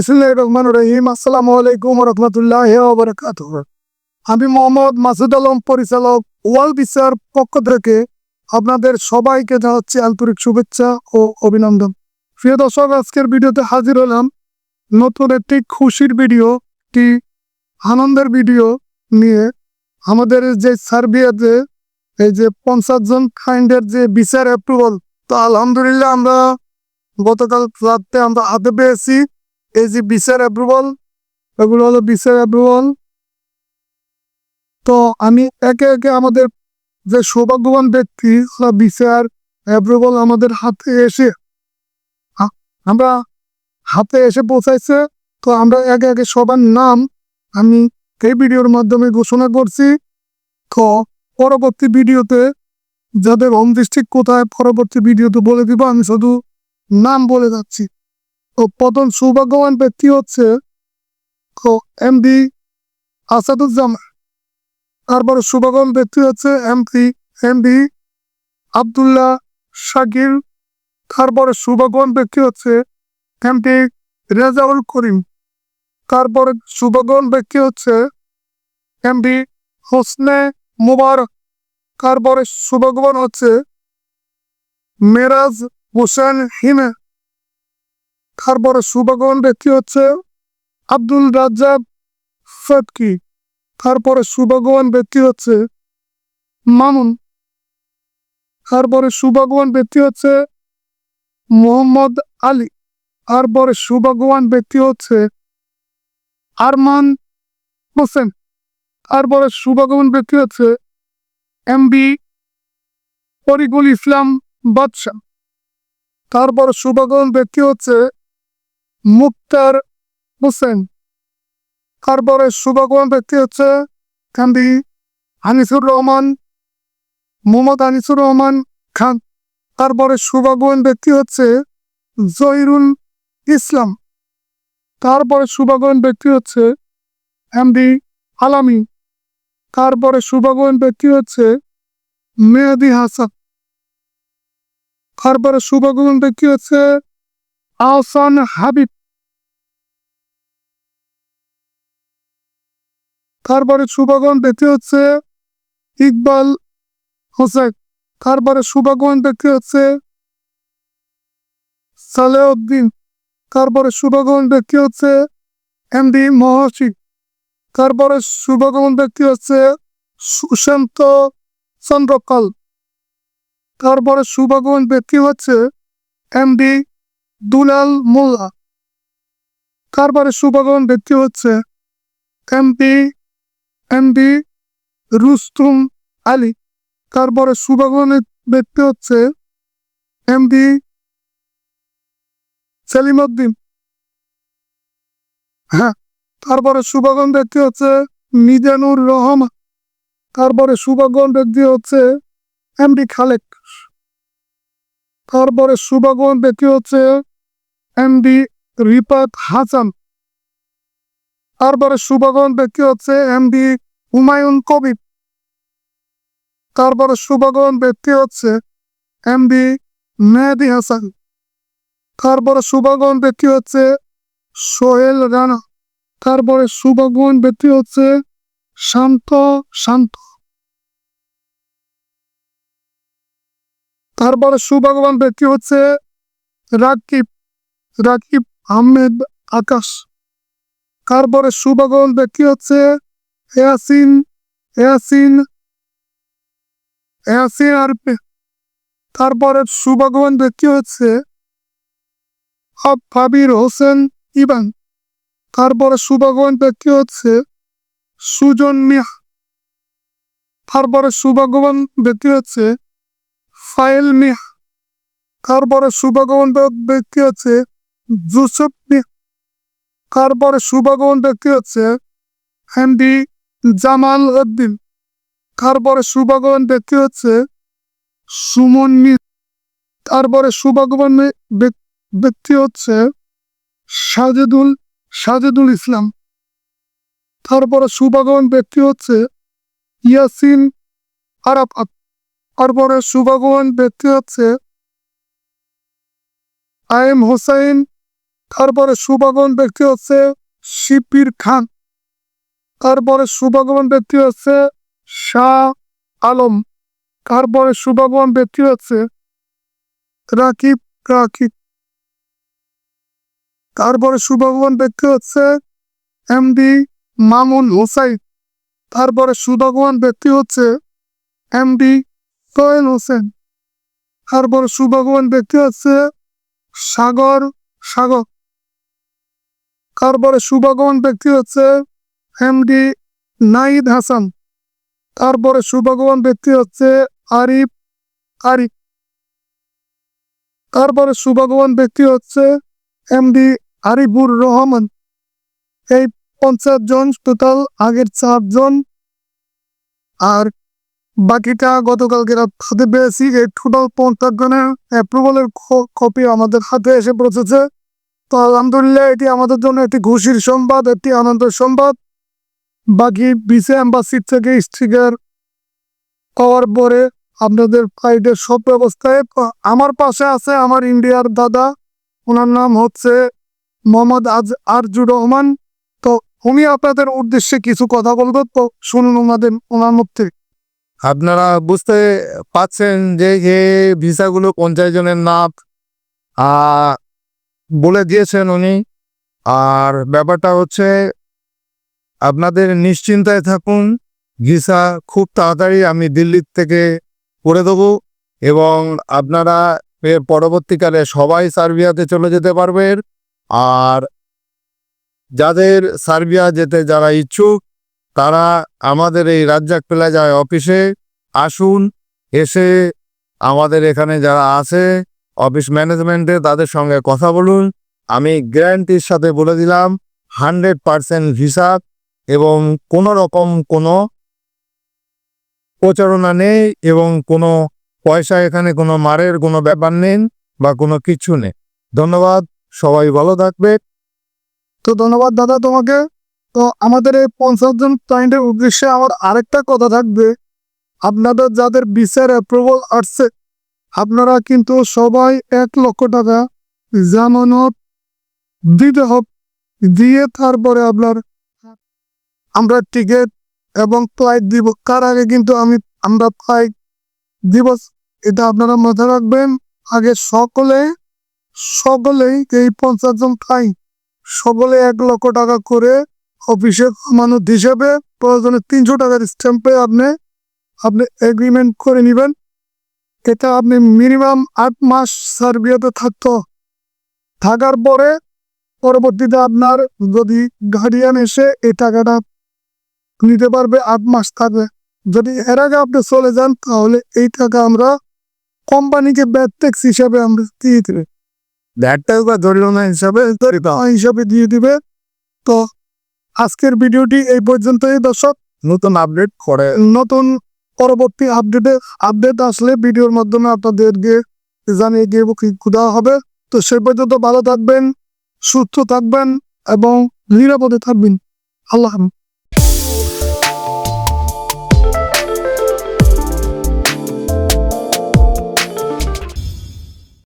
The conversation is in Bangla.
বিসমুল্লাহ রহমান রহিম। আসসালামু আমি মোহাম্মদ মাসুদ আলম, পরিচালক ওয়াল বিচার পক্ষ থেকে আপনাদের সবাইকে জানাচ্ছি আন্তরিক শুভেচ্ছা ও অভিনন্দন। প্রিয় দর্শক, আজকের ভিডিওতে হাজির হলাম নতুন একটি খুশির ভিডিও, একটি আনন্দের ভিডিও নিয়ে। আমাদের যে সার্বিয়াতে এই যে পঞ্চাশ জন কাইন্ডের যে বিচার অ্যাপ্রুভাল তো আলহামদুলিল্লাহ আমরা গতকাল রাতে আমরা হাতে পেয়েছি। এই যে বিচার অ্যাপ্রুভাল এগুলো হলো বিচার অ্যাপ্রুভাল তো আমি একে একে আমাদের যে সৌভাগ্যবান ব্যক্তি বিচার অ্যাপ্রুভাল আমাদের হাতে এসে আমরা হাতে এসে পৌঁছাইছে। তো আমরা একে একে সবার নাম আমি এই ভিডিওর মাধ্যমে ঘোষণা করছি। তো পরবর্তী ভিডিওতে যাদের হোম ডিস্ট্রিক্ট কোথায়, পরবর্তী ভিডিওতে বলে দিব, আমি শুধু নাম বলে যাচ্ছি। তো প্রথম সৌভাগ্যবান ব্যক্তি হচ্ছে তো এমডি আসাদুজ্জামান। তারপরে সৌভাগ্যবান ব্যক্তি হচ্ছে এমপি এমডি আবদুল্লাহ শাকির তারপরে সৌভাগ্যবান ব্যক্তি হচ্ছে এমপি রেজাউল করিম। তারপরে সৌভাগ্যবান ব্যক্তি হচ্ছে এমপি হোসনে মুবারক। তারপরে সৌভাগ্যবান হচ্ছে মেরাজ হোসেন হিমে। তারপরে সৌভাগ্যবান ব্যক্তি হচ্ছে আব্দুল রাজ্জাক ফটকি তারপরে সৌভাগ্যবান ব্যক্তি হচ্ছে মামুন। তারপরে সৌভাগ্যবান ব্যক্তি হচ্ছে মোহাম্মদ আলী। তারপরে সৌভাগ্যবান ব্যক্তি হচ্ছে আরমান হোসেন। তারপরে সৌভাগ্যবান ব্যক্তি হচ্ছে এমবি ফরিকুল ইসলাম বাদশাহ। তারপরে সৌভাগ্যবান ব্যক্তি হচ্ছে মুক্তার হোসেন। তারপরে সৌভাগ্যবান ব্যক্তি হচ্ছে কান্দি আনিসুর রহমান, মোহাম্মদ আনিসুর রহমান খান। তারপরে সৌভাগ্যবান ব্যক্তি হচ্ছে জহিরুল ইসলাম। তারপরে সৌভাগ্যবান ব্যক্তি হচ্ছে এমডি আলামি। তারপরে সৌভাগ্যবান ব্যক্তি হচ্ছে মেহেদি হাসান। তারপরে সৌভাগ্যবান ব্যক্তি হচ্ছে আহসান হাবিব। তারপরে শুভাগমন ব্যক্তি হচ্ছে ইকবাল হোসেন। তারপরে শুভাগমন ব্যক্তি হচ্ছে সালেউদ্দিন। তারপরে শুভাগমন ব্যক্তি হচ্ছে এমডি মহসিক তারপরে শুভাগমন ব্যক্তি হচ্ছে সুশান্ত চন্দ্রকাল তারপরে শুভাগমন ব্যক্তি হচ্ছে এমডি দুলাল মোল্লা। তারপরে শুভাগমন ব্যক্তি হচ্ছে এমপি এমডি রুস্তুম আলী। তারপরে শুভাগমনের ব্যক্তি হচ্ছে এমডি সেলিমউদ্দিন। হ্যাঁ তারপরে শুভাগম ব্যক্তি হচ্ছে মিজানুর রহমান। তারপরে শুভাগম ব্যক্তি হচ্ছে এমডি খালেক। তারপরে শুভাগম ব্যক্তি হচ্ছে এমডি রিপাত হাসান। তারপরে শুভাগমন ব্যক্তি হচ্ছে? এমডি হুমায়ুন কবির। তারপরে শুভাগমন ব্যক্তি হচ্ছে? এমডি মেহেদি হাসান। তারপরে শুভাগমন ব্যক্তি হচ্ছে? সোহেল রানা। তারপরে শুভাগমন ব্যক্তি হচ্ছে? শান্ত শান্ত। তারপরে সুভগবান ব্যক্তি হচ্ছে? রাকিব। রাকিব আহমেদ আকাশ। তারপরে সুভগবান ব্যক্তি হচ্ছে ইয়াসিন ইয়াসিন ইয়াসিন আরপে তারপরে সুভগবান ব্যক্তি হচ্ছে ফাবির হোসেন ইবান। তারপরে সুভগবান ব্যক্তি হচ্ছে সুজন মিয়া। তারপরে সুভগবান ব্যক্তি হচ্ছে ফাইল মিয়া। তারপরে সুভগবান ব্যক্তি হচ্ছে মিয়া তারপরে শুভাগমন ব্যক্তি হচ্ছে হ্যান্ডি জামাল উদ্দিন। তারপরে শুভাগমন ব্যক্তি হচ্ছে সুমন মি তারপরে শুভাগমন ব্যক্তি হচ্ছে সাজেদুল সাজেদুল ইসলাম। তারপরে শুভাগমন ব্যক্তি হচ্ছে ইয়াসিন আরাফাত তারপরে শুভাগমন ব্যক্তি হচ্ছে আইম হোসাইন তারপরে সুভাগবান ব্যক্তি হচ্ছে শিপির খান। তারপরে সুভাগবান ব্যক্তি হচ্ছে শাহ আলম। তারপরে সুভাগবান ব্যক্তি হচ্ছে রাকিব রাকিব। তারপরে সুভাগবান ব্যক্তি হচ্ছে এমডি মামুন হোসাইন। তারপরে সুভাগবান ব্যক্তি হচ্ছে এমডি সোহেল হোসেন। তারপরে সুভাগবান ব্যক্তি হচ্ছে সাগর সাগর। তারপরে সুভাগবান ব্যক্তি হচ্ছে এমডি নাইদ হাসান। তারপরে সুভাগবান ব্যক্তি হচ্ছে আরিফ আরিফ। তারপরে সুভাগবান ব্যক্তি হচ্ছে এমডি আরিফুর রহমান। এই পঞ্চাশ জন টোটাল আগের চারজন আর বাকিটা গতকালকে রাত হাতে পেয়েছি। এই টোটাল পঞ্চাশ জনের অ্যাপ্রুভালের কপি আমাদের হাতে এসে পৌঁছেছে। তো আলহামদুলিল্লাহ, এটি আমাদের জন্য একটি খুশির সংবাদ, একটি আনন্দের সংবাদ। বাকি বিসে অ্যাম্বাসির থেকে স্টিকার পাওয়ার পরে আপনাদের ফ্লাইটের সব ব্যবস্থায় আমার পাশে আছে আমার ইন্ডিয়ার দাদা, ওনার নাম হচ্ছে মোহাম্মদ আজ আরজুর রহমান। তো উনি আপনাদের উদ্দেশ্যে কিছু কথা বলব, তো শুনুন ওনাদের, ওনার মধ্যে। আপনারা বুঝতে পাচ্ছেন যে এই ভিসাগুলো পঞ্চাশ জনের নাম বলে দিয়েছেন উনি। আর ব্যাপারটা হচ্ছে, আপনাদের নিশ্চিন্তায় থাকুন। ভিসা খুব তাড়াতাড়ি আমি দিল্লির থেকে করে দেবো এবং আপনারা এর পরবর্তীকালে সবাই সার্বিয়াতে চলে যেতে পারবেন। আর যাদের সার্বিয়া যেতে যারা ইচ্ছুক, তারা আমাদের এই রাজ্জাক প্লাজায় অফিসে আসুন। এসে আমাদের এখানে যারা আছে অফিস ম্যানেজমেন্টে তাদের সঙ্গে কথা বলুন। আমি গ্যারান্টির সাথে বলে দিলাম, হান্ড্রেড পারসেন্ট ভিসা এবং কোনো রকম কোনো প্রচারণা নেই এবং কোনো পয়সা এখানে কোনো মারের কোনো ব্যাপার নেই বা কোনো কিছু নেই। ধন্যবাদ, সবাই ভালো থাকবে। তো ধন্যবাদ দাদা তোমাকে। তো আমাদের এই পঞ্চাশ জন ক্লায়েন্টের উদ্দেশ্যে আমার আরেকটা কথা থাকবে। আপনাদের যাদের বিচার অ্যাপ্রুভাল আসছে আপনারা কিন্তু সবাই এক লক্ষ টাকা জামানত দিতে হবে, দিয়ে তারপরে আপনার আমরা টিকিট এবং ফ্লাইট দিব। তার আগে কিন্তু আমি, আমরা ফ্লাইট দিব। এটা আপনারা মাথায় রাখবেন, আগে সকলে, সকলেই এই পঞ্চাশ জন ক্লায়েন্ট সকলে এক লক্ষ টাকা করে অফিসে মানুষ হিসেবে প্রয়োজনে তিনশো টাকার স্ট্যাম্পে আপনি আপনি এগ্রিমেন্ট করে নেবেন। এটা আপনি মিনিমাম আট মাস সার্বিয়াতে থাকতো। থাকার পরে পরবর্তীতে আপনার যদি গার্ডিয়ান এসে এই টাকাটা নিতে পারবে আট মাস থাকবে। যদি এর আগে আপনি চলে যান তাহলে এই টাকা আমরা কোম্পানিকে ব্যাড ট্যাক্স হিসাবে আমরা দিয়ে দেবে। ব্যাগটাও বা জরিমানা হিসাবে হিসাবে দিয়ে দিবে। তো আজকের ভিডিওটি এই পর্যন্তই দর্শক। নতুন আপডেট করে নতুন পরবর্তী আপডেটে আপডেট আসলে ভিডিওর মাধ্যমে আপনাদেরকে জানিয়ে দিয়ে দেওয়া হবে তো সে পর্যন্ত ভালো থাকবেন, সুস্থ থাকবেন এবং নিরাপদে থাকবেন আল্লাহ।